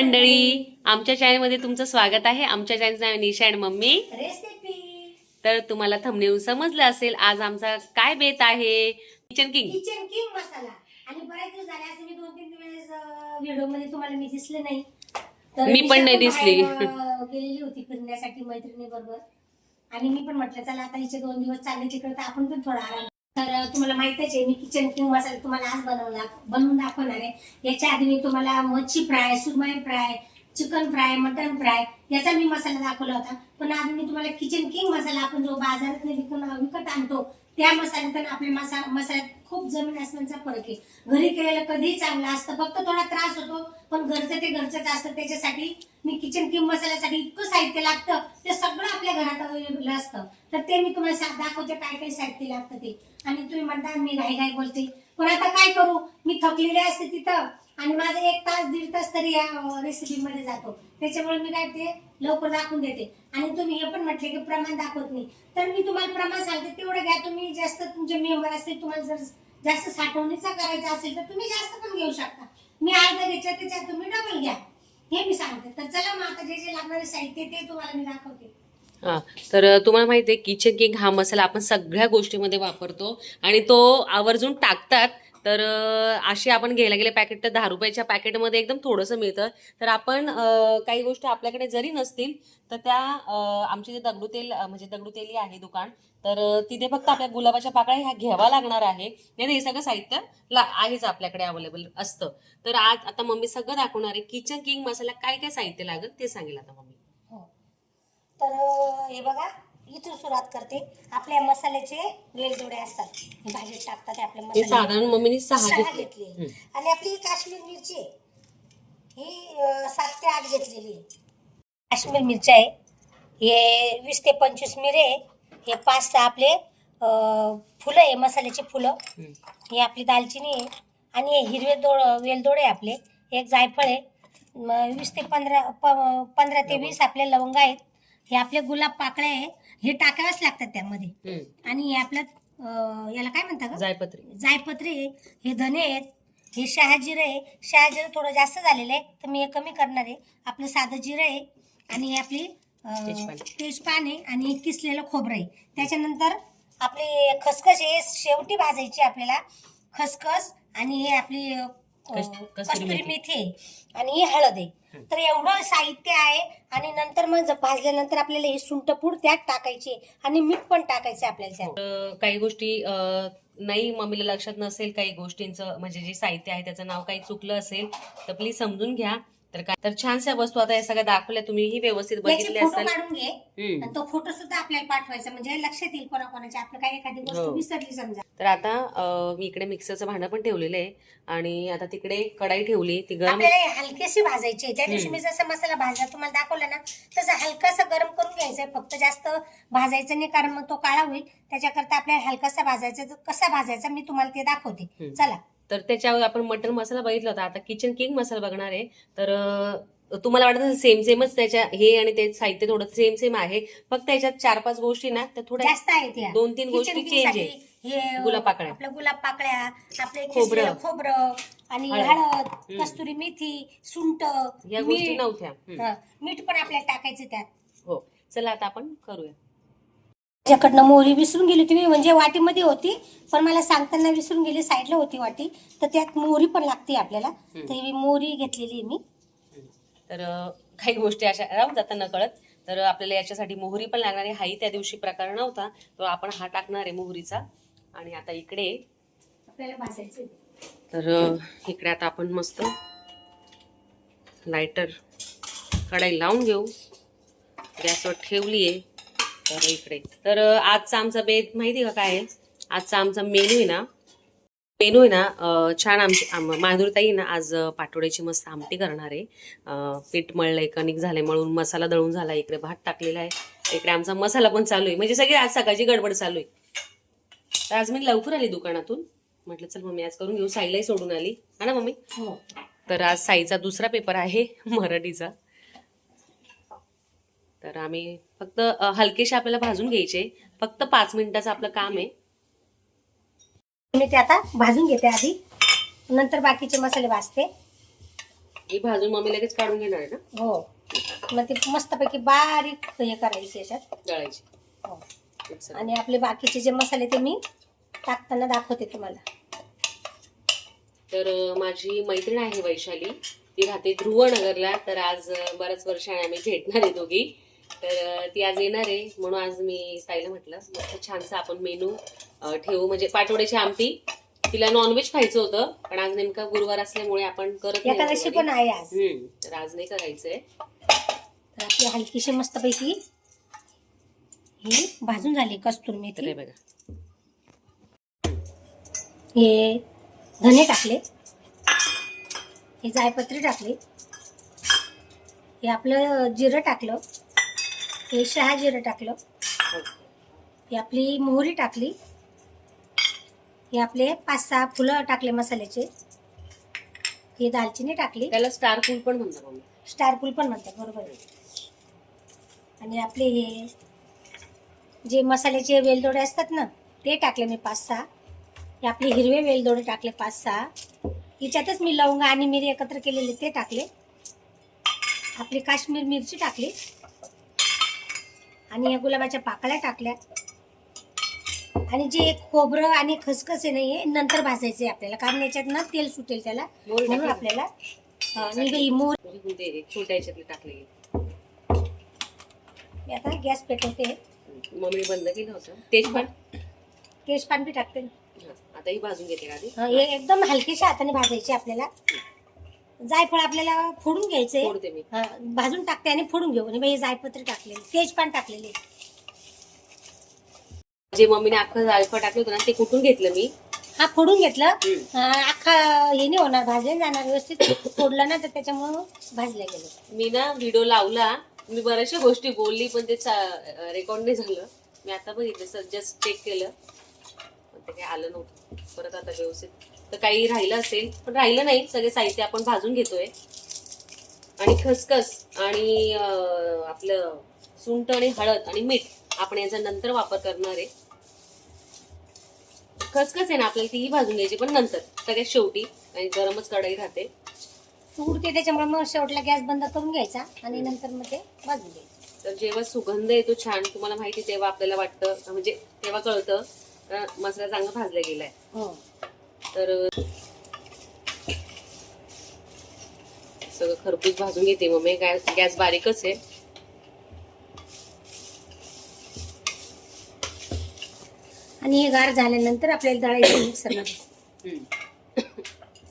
मंडळी आमच्या चॅनलमध्ये तुमचं स्वागत आहे. आमच्या चॅनलचं नाव निशा अँड मम्मी. रेसिपी तर तुम्हाला थंबनेवरून समजलं असेल आज आमचा काय बेत आहे? Kitchen king kitchen king masala. आणि बऱ्याच दिवस झाले असं मी दोन तीन वेळेस व्हिडिओमध्ये तुम्हाला मी दिसले नाही. मी पण नाही दिसली. गेलेली होती फिरण्यासाठी मैत्रिणी बरोबर आणि मी पण म्हटलं चला आता हिचे दोन दिवस चालले तिकडे तर आपण पण थोडा आराम तर तुम्हाला माहितच आहे मी किचन किंग मसाला तुम्हाला आज बनवला बनवून दाखवणार आहे. याच्या आधी मी तुम्हाला मच्छी फ्राय सुरमई fry chicken fry mutton fry याचा मी मसाला दाखवला होता. पण आज मी तुम्हाला किचन किंग मसाला आपण जो बाजारात विकून विकत आणतो त्या मसाल्यात पण आपल्या मसा मसाल्यात खूप जमीन असण्याचा फरक आहे. घरी केलेलं कधीही चांगलं असतं फक्त थोडा त्रास होतो पण घरचं ते घरचंच असतं त्याच्यासाठी मी किचन किंवा मसाल्यासाठी इतकं साहित्य लागतं ते सगळं आपल्या घरात अवेलेबल असतं. तर ते मी तुम्हाला दाखवते काय काय साहित्य लागतं ते. आणि तुम्ही म्हणता मी घाई घाई बोलते. पण आता काय करू? मी थकलेले असते तिथं आणि माझा एक तास दीड तास तरी या रेसिपीमध्ये जातो. त्याच्यामुळे मी काय ते लवकर दाखवून देते. आणि तुम्ही हे पण म्हटले की प्रमाण दाखवत नाही. तर मी तुम्हाला प्रमाण सांगते तेवढं घ्या. तुम्ही जास्त तुमचे मेंबर असतील तुम्हाला जर जास्त साठवणीचा करायचा असेल तर तुम्ही जास्त पण घेऊ शकता. मी अर्धा घ्यायच्या त्याच्यात तुम्ही डबल घ्या. हे मी सांगते. तर चला मग आता जे जे लागणारे साहित्य ते तुम्हाला मी दाखवते. हा तर तुम्हाला माहिती आहे किचन किंग हा मसाला आपण सगळ्या गोष्टीमध्ये वापरतो. आणि तो आवर्जून टाकतात. तर असे आपण घ्यायला गेले पॅकेट तर दहा रुपयाच्या पॅकेटमध्ये एकदम थोडंसं मिळतं. तर आपण काही गोष्टी आपल्याकडे जरी नसतील तर त्या आमची आमचे जे दगडू तेल म्हणजे दगडू तेली आहे दुकान तर तिथे फक्त आपल्या गुलाबाच्या पाकळ्या ह्या घ्यावा लागणार आहे. नाही हे सगळं साहित्य ला आहेच आपल्याकडे अवेलेबल असतं. तर आज आता मम्मी सगळं दाखवणार आहे. किचन किंग मसाला काय काय साहित्य लागेल ते सांगेल आता मम्मी. हो. तर हे बघा. इथून सुरुवात करते. आपल्या मसाल्याचे वेलदोडे असतात. हे भाजीत टाकतात आपल्या हे मसाल्यात. साधारण मम्मीने सहा सहा घेतले. आणि आपली काश्मीर मिरची आहे. ही अं, सात ते आठ घेतलेली आहे. काश्मीर मिरची आहे. हे वीस ते पंचवीस मिरे आहे. हे पाच सहा आपले अं, फुलं आहे मसाल्याची फुलं. ही आपली दालचिनी आहे. आणि हे हिरवे दोड वेलदोडे आहे आपले. एक जायफळ आहे. म, वीस ते पंधरा प- पंधरा ते वीस आपले लवंग आहेत. हे आपले गुलाब पाकळे आहे. हे टाकावेच लागतात त्यामध्ये. हम्म. आणि हे आपलं अं, याला काय म्हणतात? जायपत्री. जायपत्री हे धने आहेत. हे शहाजिरं आहे. शहाजिरं थोडं जास्त झालेलं आहे तर मी हे कमी करणार आहे. आपलं साधं जिरं आहे आणि हे आपली अं, तेजपान. तेजपान आहे आणि किसलेलं खोबरं आहे. त्याच्यानंतर आपली खसखस आहे. शेवटी भाजायची आपल्याला खसखस आणि हे आपली अं, कस- कसुरी कस्तुरी मेथी. आणि ही हळद आहे. तर एवढं साहित्य आहे आणि नंतर मग ज- भाजल्यानंतर आपल्याला ही सुंटपूड त्यात टाकायची आणि मीठ पण टाकायचं आपल्याला त्यात. अं, काही गोष्टी अं, नाही मम्मीला लक्षात नसेल काही गोष्टींचं म्हणजे जे साहित्य आहे त्याचं नाव काही चुकलं असेल तर प्लीज समजून घ्या. तर काय? तर छानशा वस्तू आता या सगळ्या दाखवल्या. तुम्हीही व्यवस्थित याचे बघितले फोटो असेल. काढून घे. हम्म. आणि तो फोटो सुद्धा आपल्याला पाठवायचा. म्हणजे लक्षात येईल कोणाकोणाची. आपलं काही एखादी गोष्ट हो. विसरली समजा. तर आता अं, मी इकडे मिक्सरचं भांडं पण ठेवलेलं आहे. आणि आता तिकडे कढाई ठेवली. ती गरम आपल्याला हे हलकेशी भाजायची आहे. त्या दिवशी. मी जसा मसाला भाजला तुम्हाला दाखवला ना तसं हलकासा गरम करून घ्यायचा आहे फक्त जास्त भाजायचं नाही कारण मग तो काळा होईल. त्याच्याकरता आपल्याला हलकासा भाजायचा. तर कसा भाजायचा मी तुम्हाला ते दाखवते. हम्म. चला. तर त्याच्यावर आपण मटन मसाला बघितला होता. आता किचन किंग मसाला बघणार आहे. तर तुम्हाला वाटत सेम सेमच त्याच्या हे आणि ते साहित्य थोडं सेम सेम आहे. फक्त याच्यात चार पाच गोष्टी ना त्या थोड्या जास्त आहेत या. दोन तीन गोष्टी साठी आहे. गुलाब पाकळ्या. आपल्या गुलाब पाकळ्या आपले खोबरं. खोबरं आणि हळद. कस्तुरी मेथी सुंट या गोष्टी नव्हत्या. मीठ पण आपल्याला टाकायचं त्यात. हो. चला आता आपण करूया. माझ्याकडनं मोहरी विसरून गेली होती मी म्हणजे वाटीमध्ये होती पण मला सांगताना विसरून गेली साईडला होती वाटी तर त्यात मोहरी पण लागते आपल्याला. तर ही मोहरी घेतलेली आहे मी. तर काही गोष्टी अशा राहून जातात नकळत तर आपल्याला याच्यासाठी मोहरी पण लागणार आहे. हाही त्या दिवशी प्रकार नव्हता. तर आपण हा टाकणार आहे मोहरीचा. आणि आता इकडे. आपल्याला भाजायचं तर इकडे आता आपण मस्त लायटर कढाई लावून घेऊ. गॅसवर ठेवली आहे तर इकडे. तर आजचा आमचा बेत माहिती का काय आजचा आमचा मेनू आहे ना मेनू आहे ना छान आमची आम- माधुरताई ना आज पाटोड्याची मस्त आमटी करणार आहे. पीठ मळलंय कणिक झालंय मळून मसाला दळून झाला इकडे भात टाकलेला आहे. इकडे आमचा मसाला पण चालू आहे. म्हणजे सगळी आज सकाळची गडबड चालू आहे. तर आज मी लवकर आली दुकानातून. म्हटलं चल मम्मी आज करून घेऊ. साईलाही सोडून आली. हा ना मम्मी? हो. तर आज साईचा दुसरा पेपर आहे मराठीचा. तर आम्ही फक्त अ, हलकेसे आपल्याला भाजून घ्यायचे. फक्त पाच मिनिटाचं आपलं काम आहे. मी ते आता भाजून घेते आधी. नंतर बाकीचे मसाले भाजते. ही भाजून मम्मी लगेच काढून घेणार आहे ना? हो. मग ते मस्तपैकी बारीक हे करायचे याच्यात. दळायची. हो. आणि आपले बाकीचे जे मसाले ते मी टाकताना दाखवते तुम्हाला. तर माझी मैत्रीण आहे वैशाली. ती राहते ध्रुवनगरला. तर आज बऱ्याच वर्षाने आम्ही भेटणार आहे दोघी. तर ती आज येणार आहे म्हणून आज मी ताईला म्हटलं. मस्त छानसा आपण मेनू ठेवू. म्हणजे पाटवड्याची आमटी तिला नॉनव्हेज खायचं होतं पण आज नेमका गुरुवार असल्यामुळे आपण करत एकादशी. पण आहे आज. हम्म, तर आज नाही करायचंय. तर आपली हलकीशी मस्तपैकी ही भाजून झाली कस्तूर तर मेथी हे बघा. हे धने टाकले. हे जायपत्री टाकली. हे आपलं जिरं टाकलं. हे शहा जिरं टाकलं. ही आपली मोहरी टाकली. हे आपले पाच सहा फुलं टाकले मसाल्याचे. ही दालचिनी टाकली. त्याला स्टार फूड पण म्हणतात मम्मी स्टार फुल पण म्हणतात बरोबर आणि आपले हे जे मसाल्याचे वेलदोडे असतात ना ते टाकले मी पाच सहा. हे आपले हिरवे वेलदोडे टाकले पाच सहा. याच्यातच मी लवंग आणि मिरी एकत्र केलेले ते टाकले. आपली काश्मीर मिरची टाकली. आणि या गुलाबाच्या पाकळ्या टाकल्या. आणि जे खोबरं आणि खसखस आहे नाही नंतर भाजायचे आपल्याला कारण याच्यात ना तेल सुटेल त्याला. म्हणून? आपल्याला मी आता गॅस पेटवते. मम्मी बंद केलं होतं. तेच पण? तेजपान बी टाकते. आता ही भाजून घेते का एकदम हलकीशा हाताने भाजायचे आपल्याला. जायफळ आपल्याला फोडून घ्यायचे. फोडते मी. हा, भाजून टाकते आणि फोडून घेऊ. आणि बाई हे जायपत्री टाकलेले तेजपान टाकलेले. जे मम्मीने अख्खं जायफळ टाकलं होतं ना ते कुठून घेतलं मी? हा फोडून घेतलं. हम्म. हा, अख्खा हे नाही होणार भाजले नाही जाणार व्यवस्थित फोडलं ना तर त्याच्यामुळं भाजले गेले. मी ना व्हिडिओ लावला. मी बऱ्याचशा गोष्टी बोलली पण ते रेकॉर्ड नाही झालं. मी आता बघितलं जस्ट चेक केलं. पण ते काही आलं नव्हतं. परत आता व्यवस्थित तर काही राहिलं असेल. पण राहिलं नाही. सगळे साहित्य आपण भाजून घेतोय. आणि खसखस आणि आपलं सुंठ आणि हळद आणि मीठ आपण याचा नंतर वापर करणार आहे. खसखस आहे ना आपल्याला तीही भाजून घ्यायची पण नंतर. सगळ्यात शेवटी. आणि गरमच कढई राहते. उडते त्याच्यामुळे मग शेवटला गॅस बंद करून घ्यायचा आणि नंतर मग ते भाजून घ्यायचं. तर जेव्हा सुगंध येतो छान तुम्हाला माहिती तेव्हा आपल्याला वाटतं म्हणजे तेव्हा कळतं मसाला चांगला भाजला गेलाय. हो. तर सगळं खरपूस भाजून घेते. मग मी गॅस गॅस बारीकच आहे. आणि हे गार झाल्यानंतर आपल्याला दळायचं मिक्सरमध्ये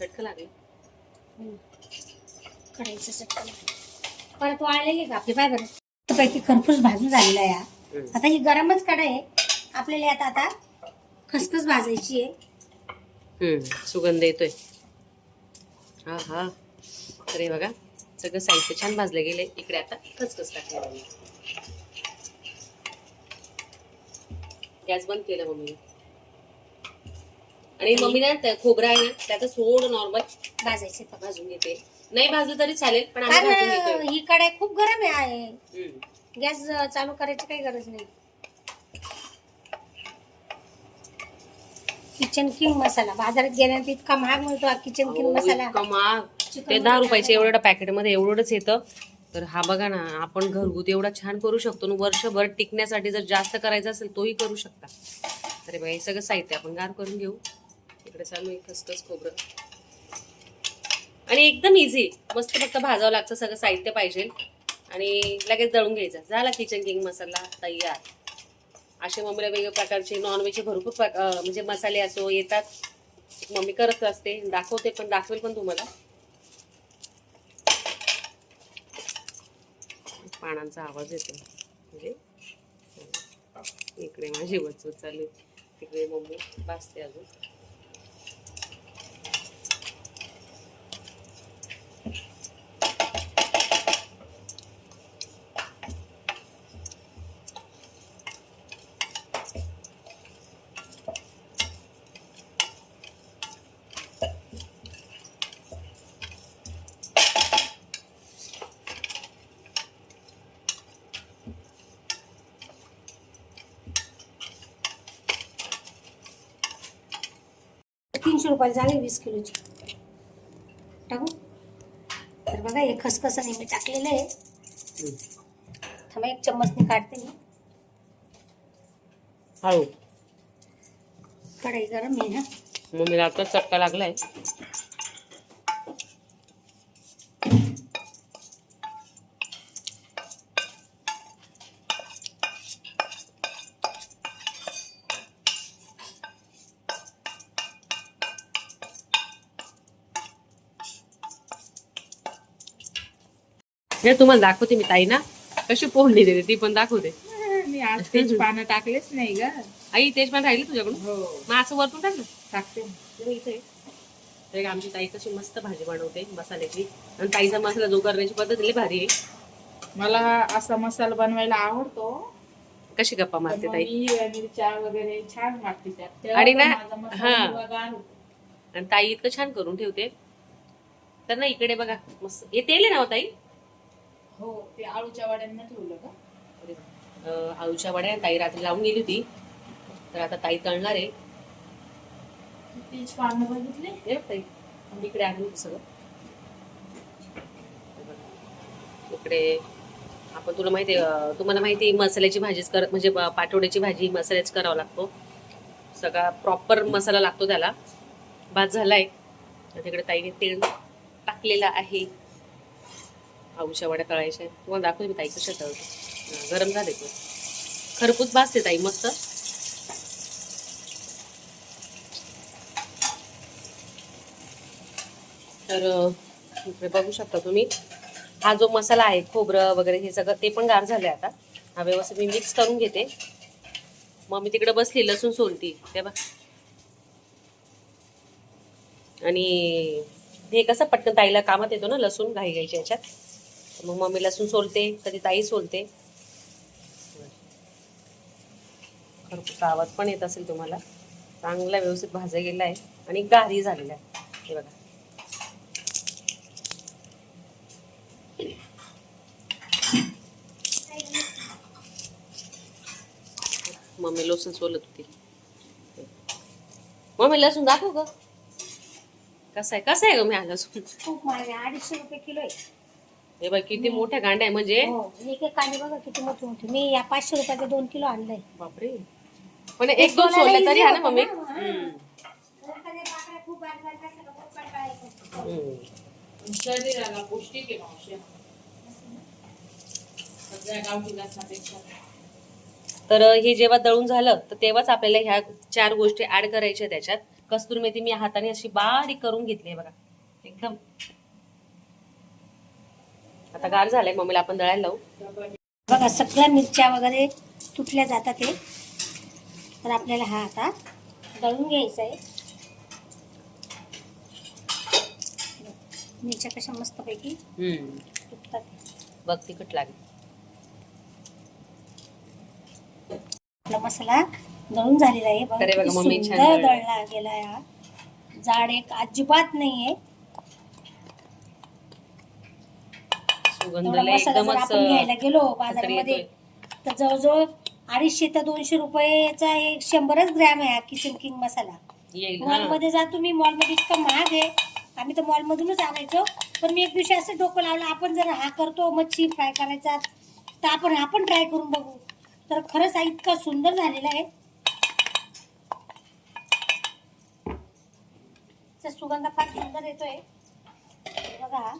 चटकं लागेल. कढईचं चटकन परत वाळलेली का आपली? पाय बरं. पैकी खरपूस भाजून झालेला आहे. आता ही गरमच कढई आहे. आपल्याला आता आता खसखस भाजायची आहे. सुगंध येतोय. हा हा. तर हे बघा सगळं साहित्य छान भाजलं गेले इकडे आता खसखस टाकले गॅस बंद केला मम्मीने. आणि मम्मीने त्या खोबरं आहे ना त्याचं थोडं नॉर्मल भाजायचे. भाजून घेते. नाही भाजलं तरी चालेल पण आम्ही भाजून ही कढई खूप गरम आहे. हम्म. गॅस चालू करायची काही गरज नाही. किचन किंग मसाला बाजारात गेल्यानंतर इतका महाग मिळतो हा किचन किंग मसाला इतकं महाग. ते दहा. रुपयाचे एवढं पॅकेटमध्ये एवढंच येतं. तर हा बघा ना आपण घरगुती एवढा छान करू शकतो आणि वर्षभर टिकण्यासाठी जर जास्त करायचा असेल तोही करू शकता. अरे हे सगळं साहित्य आपण गार करून घेऊ. इकडे चालू आहे खसखस खोबरं. आणि एकदम इझी मस्त फक्त भाजावं लागतं सगळं साहित्य पाहिजे. आणि लगेच दळून घ्यायचं. झाला किचन किंग मसाला तयार. असे मम्मीला वेगवेगळ्या प्रकारचे नॉनव्हेजचे भरपूर म्हणजे मसाले असो येतात. मम्मी करत असते. दाखवते पण दाखवेल पण तुम्हाला. पानांचा आवाज येतो. म्हणजे इकडे माझी वचवत चालू तिकडे मम्मी भासते अजून. तीनशे रुपयाला झाले वीस किलोची. टाकू? तर बघा हे खसखस मी टाकलेलं आहे. थांबा एक चम्मचने काढते मी. हळू. कढई गरम आहे ना? मम्मीला आता चटका लागलाय. हे तुम्हाला दाखवते मी ताई ना कशी पोहली देते ती पण दाखवते. मी आज तेच पानं टाकलेच नाही ग. आई तेच पण राहिली तुझ्याकडून? हो. मग असं वरतून टाक ना. टाकते. इथे. तर आमची ताई कशी मस्त भाजी बनवते मसाल्याची. आणि ताईचा मसाला जो करण्याची पद्धत लई भारी आहे. मला असा मसाला बनवायला आवडतो. कशी गप्पा मारते ताई? मिरच्या वगैरे छान तेव्हा आणि ना, हा. आणि ताई इतकं छान करून ठेवते. तर ना इकडे बघा मस्त. हे तेल आहे ना हो ताई? हो ते आळूच्या वाड्यांना ठेवलं का? आळूच्या वड्या ताई रात्री लावून गेली होती. तर आता ताई तळणार आहे. तेच पानं बघितले? हे बघ ताई इकडे आणून सगळं. इकडे आपण तुला माहिती तुम्हाला माहिती मसाल्याची भाजीच कर म्हणजे प- पाटोड्याची भाजी मसाल्याच करावा लागतो. सगळा प्रॉपर मसाला लागतो त्याला. भात झालाय. तिकडे ताईने तेल टाकलेलं आहे. आऊच्या वड्या तळायच्या. तुम्हाला दाखवते मी ताई कशा तळते गरम झाले ते खरपूस भासते ताई मस्त. तर इकडे बघू शकता तुम्ही. हा जो मसाला आहे खोबरं वगैरे हे सगळं ते पण गार झालं आता. हा व्यवस्थित मी मिक्स करून घेते. मग मी तिकडे बसली लसूण सोलती. तेव्हा आणि हे कसं पटकन ताईला कामात येतो ना लसूण घाई घ्यायच्या याच्यात. मग मम्मी लसूण सोलते कधी ताई सोलते. खरपूस आवाज पण येत असेल तुम्हाला. चांगला व्यवस्थित भाजा गेला आहे आणि गारी झालेला आहे. हे बघा. मम्मी लसूण सोलत होती. मम्मी लसूण दाखव ग. कसं आहे कसं आहे ग मी लसूण? खूप अडीचशे रुपये किलो आहे. हे बघ किती मोठ्या गांड्या आहे म्हणजे. हो एक एक कांदे बघा किती मोठे मोठे. मी या पाचशे रुपयाचे दोन किलो आणलंय. बापरे. पण एक दोन सोडले तरी हा ना मम्मी? हा. हम्म. शरीराला पौष्टिक आहे मावशी. सगळ्या गावठी तर हे जेव्हा दळून झालं तर तेव्हाच आपल्याला ह्या चार गोष्टी ऍड करायच्या त्याच्यात. कस्तुरी मेथी मी हाताने अशी बारीक करून घेतली आहे बघा. एकदम. आता गार झालंय मम्मीला आपण दळायला लावू. बघा सगळ्या मिरच्या वगैरे तुटल्या जातात ते तर आपल्याला हा आता दळून घ्यायचा आहे. मिरच्या कशा मस्तपैकी तुटतात. बघ तिखट लागेल. आपला मसाला दळून झालेला आहे. बघा मम्मी दळलं. गेला हा. जाड एक अजिबात नाहीये. मसाला जर एकदमच आपण घ्यायला गेलो बाजारामध्ये येतोय. तर जवळजवळ अडीचशे ते दोनशे रुपयाचा एक शंभरच ग्रॅम आहे हा किचन किंग मसाला येईल हा. मॉलमध्ये जा तुम्ही मॉलमध्ये इतकं महाग आहे आम्ही तर मॉलमधूनच आणायचो पण मी एक दिवशी असं डोकं लावलं आपण जर हा करतो मच्छी फ्राय करायचा तर आपण हा पण ट्राय करून बघू तर खरंच हा इतका सुंदर झालेला आहे त्याचा सुगंध फार सुंदर येतोय बघा हा.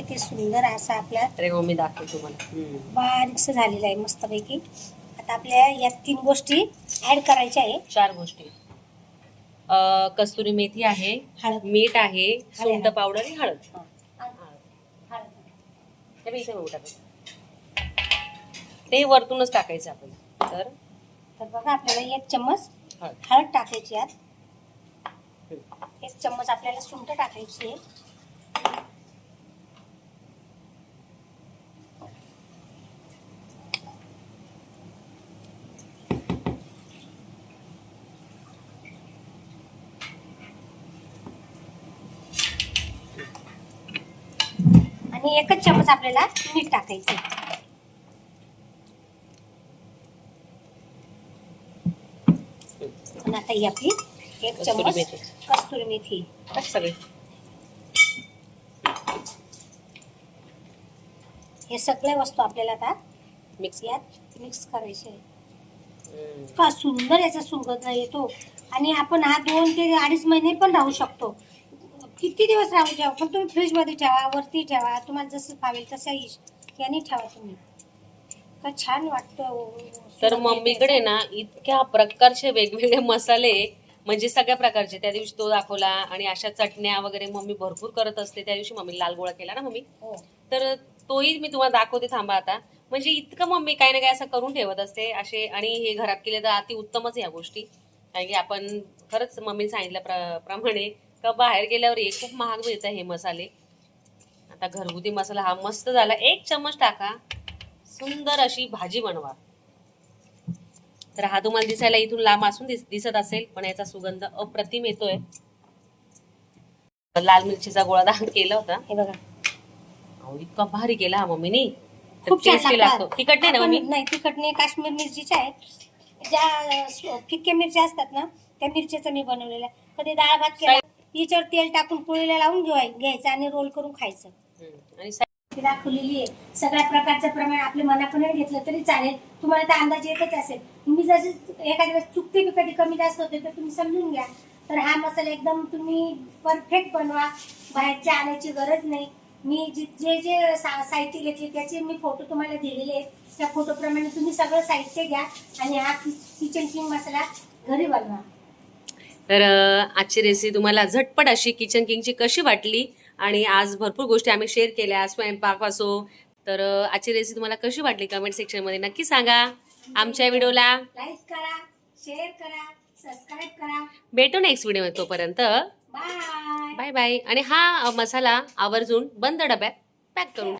किती सुंदर असा आपल्या अरे मम्मी दाखव तुम्हाला. हम्म. बारीकसं झालेलं आहे मस्तपैकी. आता आपल्या या तीन गोष्टी ऍड करायच्या आहे. चार गोष्टी. अं, कस्तुरी मेथी आहे हळद. मीठ आहे सुंठ पावडर आणि हळद. हा. हळद. ते मी इथे बघू टाकू. ते वरतूनच टाकायचं आपण. तर? तर बघा आपल्याला एक चम्मच हळद. हळद टाकायची यात हम्म. एक चम्मच आपल्याला सुंठ टाकायची आहे. आणि एकच चमच आपल्याला मीठ टाकायचं आता ही आपली एक चम्मच कस्तुरी मेथी. हे सगळ्या वस्तू आपल्याला आता मिक्स यात मिक्स करायचे. का सुंदर याचा सुगंध येतो. आणि आपण हा दोन ते अडीच महिने पण राहू शकतो. किती दिवस राहू ठेवा पण तुम्ही फ्रीजमध्ये ठेवा वरती ठेवा तुम्हाला जसं फावेल तसं इश- याने ठेवा तुम्ही. का छान वाटतं तर सुगंध मम्मीकडे येतो ना इतक्या प्रकारचे वेगवेगळे मसाले म्हणजे सगळ्या प्रकारचे. त्या दिवशी तो दाखवला आणि अशा चटण्या वगैरे मम्मी भरपूर करत असते. त्या दिवशी मम्मी लाल गोळा केला ना मम्मी. हो. तर तोही मी तुम्हाला दाखवते थांबा आता. म्हणजे इतकं मम्मी काही ना काही असं करून ठेवत असते असे आणि हे घरात केले तर अति उत्तमच या गोष्टी. कारण की आपण खरंच मम्मी सांगितल्या प्र- प्रमाणे का बाहेर गेल्यावर हे खूप महाग मिळतं हे मसाले. आता घरगुती मसाला हा मस्त झाला. एक चमच टाका. सुंदर अशी भाजी बनवा. तर हा तुम्हाला दिसायला इथून लांब असून दिस- दिसत असेल पण याचा सुगंध अप्रतिम येतोय. लाल मिरचीचा गोळा दाखल केला होता. हे बघा. अहो, इतका भारी केला हा मम्मीनी. तर खूप छान टेस्टी लागतात. लागतो तिखट नाही ना आपण- मम्मी? नाही तिखट नाही काश्मीर मिरचीच्या आहेत. ज्या अं, स- फिक्क्या मिरच्या असतात ना त्या मिरच्याचं मी बनवलेलं आहे. कधी डाळ भात केला याच्यावर तेल टाकून पोळीला लावून घेवाय घ्यायचं आणि रोल करून खायचं. आणि दाखवलेली आहे. सगळ्या प्रकारचं प्रमाण आपल्या मनापणे घेतलं तरी चालेल. तुम्हाला तर अंदाज येतच असेल. मी जसे एखाद्या वेळेस चुकते की कधी कमी जास्त होते तर तुम्ही समजून घ्या. तर हा मसाला एकदम तुम्ही परफेक्ट बनवा. बाहेरच्या आणायची गरज नाही. मी जे जे साहित्य घेतले त्याचे मी फोटो तुम्हाला दिलेले आहेत. त्या फोटोप्रमाणे तुम्ही सगळं साहित्य घ्या आणि हा किचन किंग मसाला घरी बनवा. तर आजची रेसिपी तुम्हाला झटपट अशी किचन किंगची कशी वाटली? आणि आज भरपूर गोष्टी आम्ही शेअर केल्या स्वयंपाक असो. तर आजची रेसिपी तुम्हाला कशी वाटली कमेंट सेक्शनमध्ये नक्की सांगा. आमच्या व्हिडिओला लाईक करा शेअर करा सबस्क्राईब करा. भेटू नेक्स्ट व्हिडिओ तोपर्यंत. बाय बाय बाय आणि हा मसाला आवर्जून बंद डब्यात पॅक करून